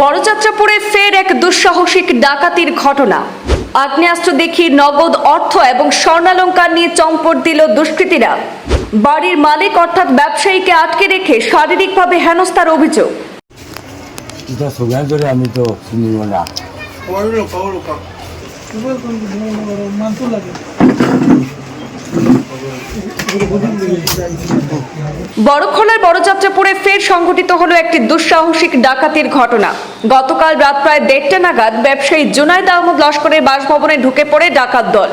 বড়যাত্রাপুরে ফের এক দুঃসাহসিক ডাকাতির ঘটনা। আগ্নেয়াস্ত্র দেখিয়ে নগদ অর্থ এবং স্বর্ণালঙ্কার নিয়ে চম্পট দিল দুষ্কৃতীরা। বাড়ির মালিক অর্থাৎ ব্যবসায়ীকে আটকে রেখে শারীরিকভাবে হেনস্থার অভিযোগ। এটা সোগান ধরে আমি তো না লাগে। বড়খোলার বড়যাত্রাপুরে ফের সংঘটিত হলো একটি দুঃসাহসিক ডাকাতির ঘটনা। গতকাল রাত প্রায় দেড়টা নাগাদ ব্যবসায়ী জুনাইদ আহমদ লস্করের বাসভবনে ঢুকে পড়ে ডাকাত দল।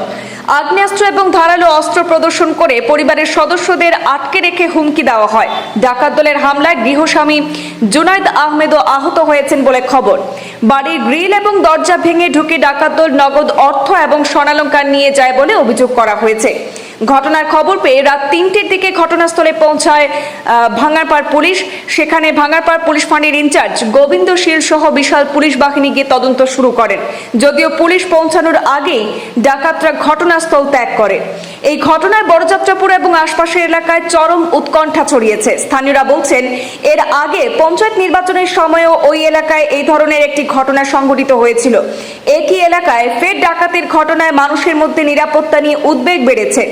আগ্নেয়াস্ত্র এবং ধারালো অস্ত্র প্রদর্শন করে পরিবারের সদস্যদের আটকে রেখে হুমকি দেওয়া হয়। ডাকাত দলের হামলায় গৃহস্বামী জুনাইদ আহমেদও আহত হয়েছেন বলে খবর। বাড়ির গ্রিল এবং দরজা ভেঙে ঢুকে ডাকাত দল নগদ অর্থ এবং স্বর্ণালঙ্কার নিয়ে যায় বলে অভিযোগ করা হয়েছে। ঘটনার খবর পেয়ে রাত তিনটের দিকে ঘটনাস্থলে পৌঁছায় ভাঙারপাড় পুলিশ। সেখানে ভাঙারপাড় পুলিশ ফাঁড়ির ইনচার্জ গোবিন্দ শীল সহ বিশাল পুলিশ বাহিনী গিয়ে তদন্ত শুরু করেন। যদিও পুলিশ পৌঁছানোর আগেই ডাকাতরা ঘটনাস্থল ত্যাগ করে। এই ঘটনায় বড়যাত্রাপুর এবং আশপাশের এলাকায় চরম উৎকণ্ঠা ছড়িয়েছে। স্থানীয়রা বলছেন, এর আগে পঞ্চায়েত নির্বাচনের সময়ও ওই এলাকায় এই ধরনের একটি ঘটনা সংঘটিত হয়েছিল। একই এলাকায় ফের ডাকাতির ঘটনায় মানুষের মধ্যে নিরাপত্তা নিয়ে উদ্বেগ বেড়েছে।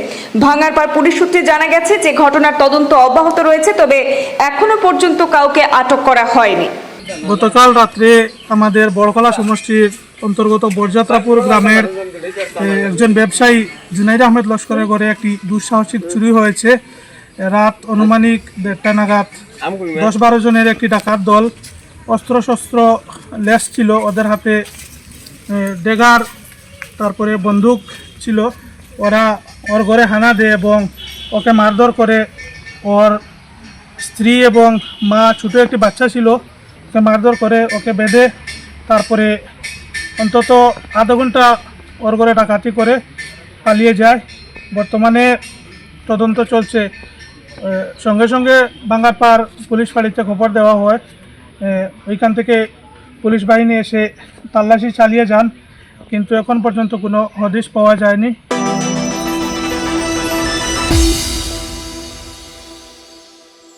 ভাঙারপাড় পুলিশ সূত্রে জানা গেছে যে ঘটনার তদন্ত অব্যাহত রয়েছে, তবে এখনও পর্যন্ত কাউকে আটক করা হয়নি। গতকাল রাত্রে আমাদের বড়কলা সমষ্টির অন্তর্গত বরযাত্রাপুর গ্রামের একজন ব্যবসায়ী, জুনাইদ আহমেদ লস্করের ঘরে একটি দুঃসাহসিক চুরি হয়েছে। রাত অনুমানিক দেড়টা নাগাদ দশ বারো জনের একটি ডাকাত দল অস্ত্রশস্ত্র লেস ছিল ওদের হাতে ডেগার, তারপরে বন্দুক ছিল। ওরা ওর ঘরে হানা দেয় এবং ওকে মারধর করে। ওর স্ত্রী এবং মা, ছোট একটি বাচ্চা ছিল, ওকে মারধর করে, ওকে বেঁধে তারপরে অন্তত আধা ঘণ্টা ওর ঘরে ডাকাতি করে পালিয়ে যায়। বর্তমানে তদন্ত চলছে। সঙ্গে সঙ্গে বাঙ্গারপাড় পুলিশ ফাঁড়িতে খবর দেওয়া হয়। ওইখান থেকে পুলিশ বাহিনী এসে তল্লাশি চালিয়ে যান, কিন্তু এখন পর্যন্ত কোনো হদিশ পাওয়া যায়নি।